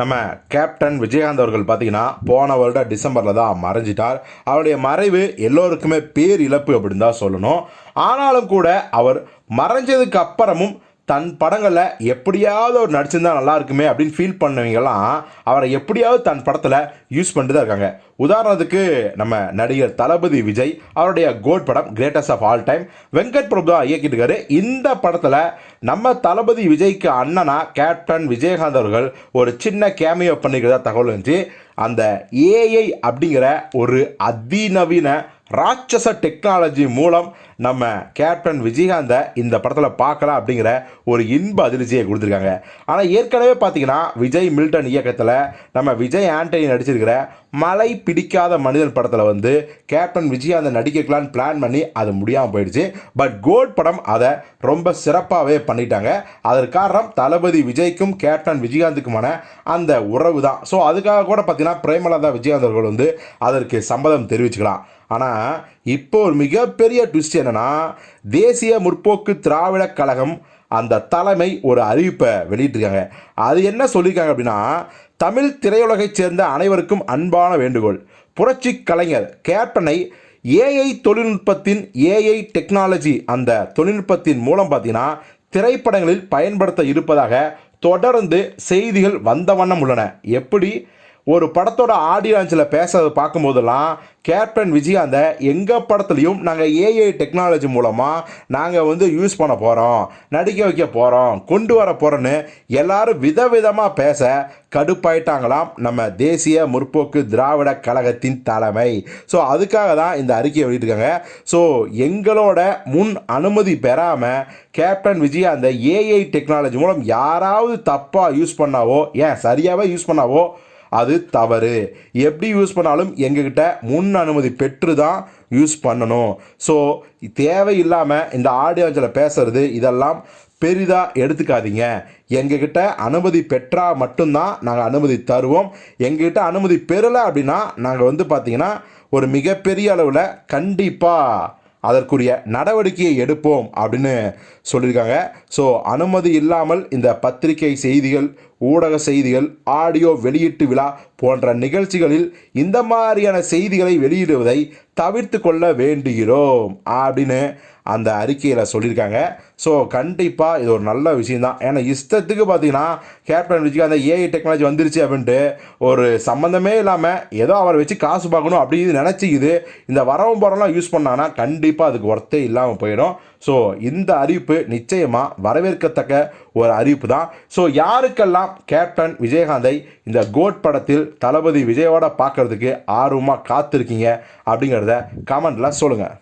நம்ம கேப்டன் விஜயகாந்த் அவர்கள் பார்த்தீங்கன்னா போன வருடம் டிசம்பரில் தான் மறைஞ்சிட்டார். அவருடைய மறைவு எல்லோருக்குமே பேர் இழப்பு அப்படின்னு தான் சொல்லணும். ஆனாலும் கூட அவர் மறைஞ்சதுக்கு அப்புறமும் தன் படங்களில் எப்படியாவது அவர் நடிச்சிருந்தா நல்லா இருக்குமே அப்படின்னு ஃபீல் பண்ணவங்கலாம் அவரை எப்படியாவது தன் படத்தில் யூஸ் பண்ணிட்டு தான் இருக்காங்க. உதாரணத்துக்கு நம்ம நடிகர் தளபதி விஜய் அவருடைய கோட் படம் greatest of all time Venkat Prabhu தான் இயக்கிட்டு இருக்காரு. இந்த படத்தில் நம்ம தளபதி விஜய்க்கு அண்ணனா கேப்டன் விஜயகாந்த் அவர்கள் ஒரு சின்ன கேமியோ பண்ணிக்கிறதா தகவல் இருந்துச்சு. அந்த ஏஐ அப்படிங்கிற ஒரு அதிநவீன ராட்சச டெக்னாலஜி மூலம் நம்ம கேப்டன் விஜயகாந்தை இந்த படத்தில் பார்க்கலாம் அப்படிங்கிற ஒரு இன்ப அதிர்ச்சியை கொடுத்துருக்காங்க. ஆனால் ஏற்கனவே பார்த்தீங்கன்னா விஜய் மில்டன் இயக்கத்தில் நம்ம விஜய் ஆண்டனி நடிச்சிருக்கிற மலை பிடிக்காத மனிதன் படத்தில் வந்து கேப்டன் விஜயகாந்தை நடிக்கலான்னு பிளான் பண்ணி அது முடியாமல் போயிடுச்சு. பட் கோட் படம் அதை ரொம்ப சிறப்பாகவே பண்ணிட்டாங்க. அதற்கு காரணம் தளபதி விஜய்க்கும் கேப்டன் விஜயகாந்துக்குமான அந்த உறவு தான் ஸோ அதுக்காக கூட பார்த்தீங்கன்னா பிரேமலதா விஜயகாந்த் அவர்கள் வந்து அதற்கு சம்மதம் தெரிவிச்சுக்கலாம். ஆனால் இப்போ ஒரு மிகப்பெரிய ட்விஸ்ட் என்னன்னா தேசிய முற்போக்கு திராவிட கழகம் அந்த தலைமை ஒரு அறிவிப்பை வெளியிட்டிருக்காங்க. அது என்ன சொல்லியிருக்காங்க அப்படின்னா தமிழ் திரையுலகைச் சேர்ந்த அனைவருக்கும் அன்பான வேண்டுகோள். புரட்சி கலைஞர் கேப்டனை ஏஐ தொழில்நுட்பத்தின் ஏஐ டெக்னாலஜி அந்த தொழில்நுட்பத்தின் மூலம் பார்த்தீங்கன்னா திரைப்படங்களில் பயன்படுத்த இருப்பதாக தொடர்ந்து செய்திகள் வந்த வண்ணம் உள்ளன. எப்படி? ஒரு படத்தோட ஆடியன்ஸில் பேச பார்க்கும்போதெல்லாம் கேப்டன் விஜயாந்த எங்கள் படத்துலையும் நாங்கள் ஏஐ டெக்னாலஜி மூலமாக நாங்கள் வந்து யூஸ் பண்ண போகிறோம் நடிக்க வைக்க போகிறோம் கொண்டு வர போகிறோன்னு எல்லாரும் விதவிதமாக பேச கடுப்பாயிட்டாங்களாம் நம்ம தேசிய முற்போக்கு திராவிட கழகத்தின் தலைமை. ஸோ அதுக்காக தான் இந்த அறிக்கையை வெளியிட்டிருக்காங்க. ஸோ எங்களோட முன் அனுமதி பெறாமல் கேப்டன் விஜய் அந்த ஏஐ டெக்னாலஜி மூலம் யாராவது தப்பாக யூஸ் பண்ணாவோ ஏன் சரியாகவே யூஸ் பண்ணாவோ அது தவறு. எப்படி யூஸ் பண்ணாலும் எங்ககிட்ட முன் அனுமதி பெற்று தான் யூஸ் பண்ணணும். ஸோ தேவையில்லாமல் இந்த ஆடியோஞ்சில் பேசுறது இதெல்லாம் பெரிதாக எடுத்துக்காதீங்க. எங்ககிட்ட அனுமதி பெற்றால் மட்டும்தான் நாங்கள் அனுமதி தருவோம். எங்ககிட்ட அனுமதி பெறலை அப்படின்னா நாங்கள் வந்து பார்த்திங்கன்னா ஒரு மிகப்பெரிய அளவில் கண்டிப்பாக அதற்குரிய நடவடிக்கையை எடுப்போம் அப்படின்னு சொல்லியிருக்காங்க. ஸோ அனுமதி இல்லாமல் இந்த பத்திரிகை செய்திகள் ஊடக செய்திகள் ஆடியோ வெளியீட்டு விழா போன்ற நிகழ்ச்சிகளில் இந்த மாதிரியான செய்திகளை வெளியிடுவதை தவிர்த்து கொள்ள வேண்டுகிறோம் அப்படின்னு அந்த அறிக்கையில் சொல்லியிருக்காங்க. ஸோ கண்டிப்பாக இது ஒரு நல்ல விஷயந்தான் ஏன்னா இஷ்டத்துக்கு பார்த்தீங்கன்னா கேப்டன் அந்த ஏஐ டெக்னாலஜி வந்துருச்சு அப்படின்ட்டு ஒரு சம்மந்தமே இல்லாமல் ஏதோ அவரை வச்சு காசு பார்க்கணும் அப்படின்னு நினச்சிக்கிது. இந்த வரவும் போகிறலாம் யூஸ் பண்ணாங்கன்னா கண்டிப்பாக அதுக்கு ஒர்த்தே இல்லாமல் போயிடும். ஸோ இந்த அறிவிப்பு நிச்சயமாக வரவேற்கத்தக்க ஒரு அறிவிப்பு தான் ஸோ யாருக்கெல்லாம் கேப்டன் விஜயகாந்தை இந்த கோட் படத்தில் தளபதி விஜயோட பார்க்கறதுக்கு ஆர்வமாக காத்திருக்கீங்க அப்படிங்கிறத கமெண்டில் சொல்லுங்கள்